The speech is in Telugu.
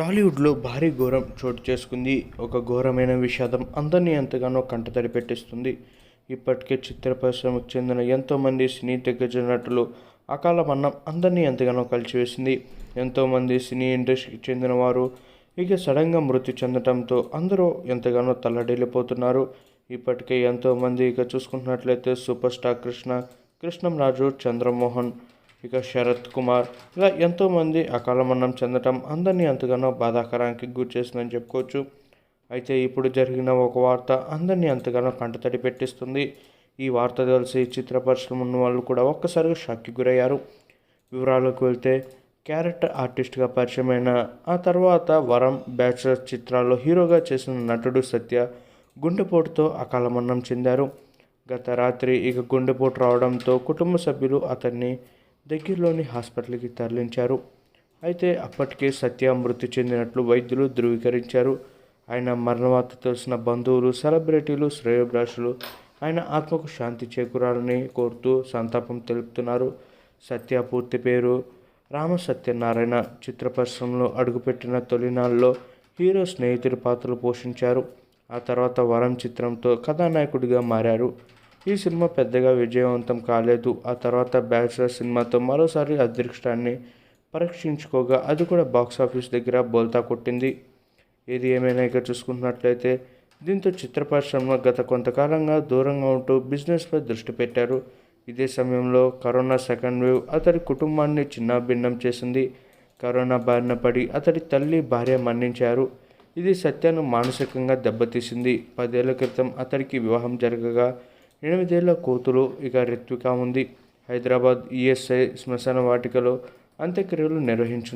టాలీవుడ్లో భారీ ఘోరం చోటు చేసుకుంది. ఒక ఘోరమైన విషాదం అందరినీ ఎంతగానో కంటతడి పెట్టిస్తుంది. ఇప్పటికే చిత్ర పరిశ్రమకు చెందిన ఎంతోమంది సినీ దిగ్గజ నటులు అకాల మరణం అందరినీ ఎంతగానో కలిసివేసింది. ఎంతోమంది సినీ ఇండస్ట్రీకి చెందిన వారు ఇక సడన్గా మృతి చెందడంతో అందరూ ఎంతగానో తల్లడిల్లిపోతున్నారు. ఇప్పటికే ఎంతోమంది ఇక చూసుకుంటున్నట్లయితే సూపర్ స్టార్ కృష్ణ కృష్ణంరాజు చంద్రమోహన్ ఇక శరత్ కుమార్. ఇలా ఎంతోమంది అకాల మరణం చెందటం అందరినీ ఎంతగానో బాధాకరానికి గురి చేసిందని చెప్పుకోవచ్చు. అయితే ఇప్పుడు జరిగిన ఒక వార్త అందరినీ ఎంతగానో కంటతడి పెట్టిస్తుంది. ఈ వార్త తెలిసి చిత్ర పరిశ్రమ ఉన్న వాళ్ళు కూడా ఒక్కసారిగా షాక్కి గురయ్యారు. వివరాలకు వెళ్తే క్యారెక్టర్ ఆర్టిస్ట్గా పరిచయమైన ఆ తర్వాత వరం బ్యాచులర్ చిత్రాల్లో హీరోగా చేసిన నటుడు సత్య గుండెపోటుతో అకాల మరణం చెందారు. గత రాత్రి ఇక గుండెపోటు రావడంతో కుటుంబ సభ్యులు అతన్ని దగ్గరలోని హాస్పిటల్కి తరలించారు. అయితే అప్పటికే సత్య మృతి చెందినట్లు వైద్యులు ధృవీకరించారు. ఆయన మరణవార్త తెలిసిన బంధువులు సెలబ్రిటీలు శ్రేయోభిలాషులు ఆయన ఆత్మకు శాంతి చేకూరాలని కోరుతూ సంతాపం తెలుపుతున్నారు. సత్య పూర్తి పేరు రామ సత్యనారాయణ. చిత్ర పరిశ్రమలో అడుగుపెట్టిన తొలినాళ్ళలో హీరో స్నేహితుడి పాత్రలు పోషించారు. ఆ తర్వాత వరం చిత్రంతో కథానాయకుడిగా మారారు. ఈ సినిమా పెద్దగా విజయవంతం కాలేదు. ఆ తర్వాత బ్యాచులర్ సినిమాతో మరోసారి అదృష్టాన్ని పరీక్షించుకోగా అది కూడా బాక్సాఫీస్ దగ్గర బోల్తా కొట్టింది. ఏది ఏమైనా ఇక చూసుకున్నట్లయితే దీంతో చిత్ర పరిశ్రమ గత కొంతకాలంగా దూరంగా ఉంటూ బిజినెస్పై దృష్టి పెట్టారు. ఇదే సమయంలో కరోనా సెకండ్ వేవ్ అతడి కుటుంబాన్ని చిన్నాభిన్నం చేసింది. కరోనా బారిన పడి అతడి తల్లి భార్య మరణించారు. ఇది సత్యను మానసికంగా దెబ్బతీసింది. పదేళ్ళ క్రితం అతడికి వివాహం జరగగా ఎనిమిదేళ్ళ కూతురు ఇక రిత్విక ఉంది. హైదరాబాద్ ఈఎస్ఐ శ్మశాన వాటికలో అంత్యక్రియలు నిర్వహించు